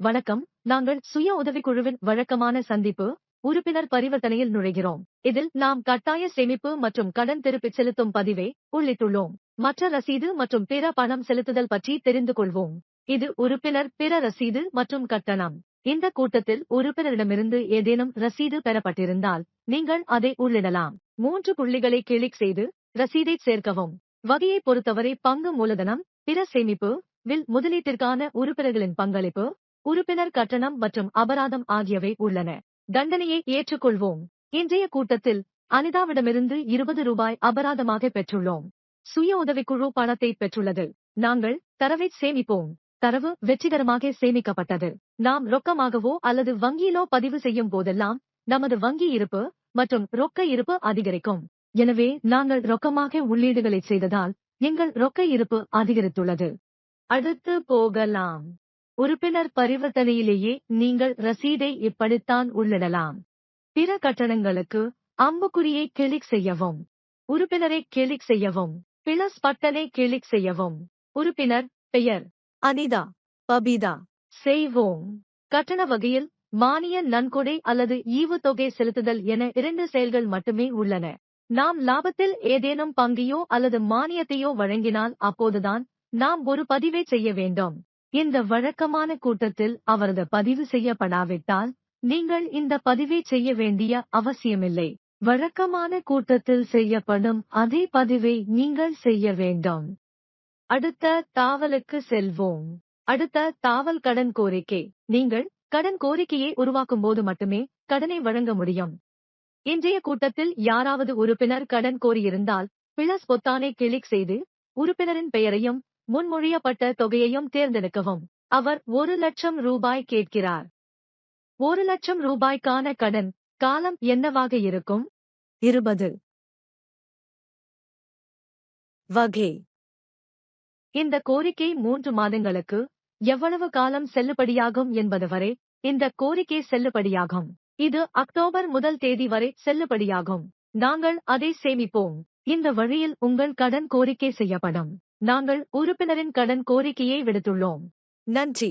வணக்கம். நாங்கள் சுய உதவிக்குழுவின் வழக்கமான சந்திப்பு உறுப்பினர் பரிவர்த்தனையில் நுழைகிறோம். இதில் நாம் கட்டாய சேமிப்பு மற்றும் கடன் திருப்பிச் செலுத்தும் பதிவை உள்ளிட்டுள்ளோம். மற்ற ரசீது மற்றும் பிற பணம் செலுத்துதல் பற்றி தெரிந்து கொள்வோம். இது உறுப்பினர் பிற ரசீது மற்றும் கட்டணம். இந்த கூட்டத்தில் உறுப்பினரிடமிருந்து ஏதேனும் ரசீது பெறப்பட்டிருந்தால் நீங்கள் அதை உள்ளிடலாம். மூன்று புள்ளிகளை கிளிக் செய்து ரசீதை சேர்க்கவும். வகையை பொறுத்தவரை பங்கு மூலதனம் பிற சேமிப்பு வில் முதலீட்டிற்கான உறுப்பினர்களின் பங்களிப்பு உறுப்பினர் கட்டணம் மற்றும் அபராதம் ஆகியவை உள்ளன. தண்டனையை ஏற்றுக்கொள்வோம். இன்றைய கூட்டத்தில் அனிதாவிடமிருந்து இருபது ரூபாய் அபராதமாக பெற்றுள்ளோம். சுய உதவிக்குழு பணத்தை பெற்றுள்ளது. நாங்கள் தரவை சேமிப்போம். தரவு வெற்றிகரமாக சேமிக்கப்பட்டது. நாம் ரொக்கமாகவோ அல்லது வங்கியிலோ பதிவு செய்யும் போதெல்லாம் நமது வங்கி இருப்பு மற்றும் ரொக்க இருப்பு அதிகரிக்கும். எனவே நாங்கள் ரொக்கமாக உள்ளீடுகளை செய்ததால் எங்கள் ரொக்க இருப்பு அதிகரித்துள்ளது. அடுத்து போகலாம். உறுப்பினர் பரிவர்த்தனையிலேயே நீங்கள் ரசீதை இப்படித்தான் உள்ளிடலாம். பிற கட்டணங்களுக்கு அம்புக்குறியை கிளிக் செய்யவும். உறுப்பினரை கிளிக் செய்யவும். பிளஸ் பட்டனை கிளிக் செய்யவும். உறுப்பினர் பெயர் அனிதா பபிதா. செய்வோம். கட்டண வகையில் மானிய நன்கொடை அல்லது ஈவுத்தொகை செலுத்துதல் என இரண்டு செயல்கள் மட்டுமே உள்ளன. நாம் லாபத்தில் ஏதேனும் பங்கையோ அல்லது மானியத்தையோ வழங்கினால் அப்போதுதான் நாம் ஒரு பதிவை செய்ய வேண்டும். இந்த வழக்கமான கூட்டத்தில் அவரது பதிவு செய்யப்படாவிட்டால் நீங்கள் இந்த பதிவை செய்ய வேண்டிய அவசியமில்லை. வழக்கமான கூட்டத்தில் செய்யப்படும் அதே பதிவை நீங்கள் செய்ய வேண்டும். அடுத்த தாவலுக்கு செல்வோம். அடுத்த தாவல் கடன் கோரிக்கை. நீங்கள் கடன் கோரிக்கையை உருவாக்கும் போது மட்டுமே கடனை வழங்க முடியும். இன்றைய கூட்டத்தில் யாராவது உறுப்பினர் கடன் கோரியிருந்தால் பிளஸ் பொத்தானை கிளிக் செய்து உறுப்பினரின் பெயரையும் முன்மொழியப்பட்ட தொகையையும் தேர்ந்தெடுக்கவும். அவர் ஒரு லட்சம் ரூபாய் கேட்கிறார். ஒரு லட்சம் ரூபாய்க்கான கடன் காலம் என்னவாக இருக்கும்? இருபது. வகை. இந்த கோரிக்கை மூன்று மாதங்களுக்கு எவ்வளவு காலம் செல்லுபடியாகும் என்பது வரை இந்த கோரிக்கை செல்லுபடியாகும். இது அக்டோபர் முதல் தேதி வரை செல்லுபடியாகும். நாங்கள் அதை சேமிப்போம். இந்த வழியில் உங்கள் கடன் கோரிக்கை செய்யப்படும். நாங்கள் உறுப்பினரின் கடன் கோரிக்கையை விடுத்துள்ளோம். நன்றி.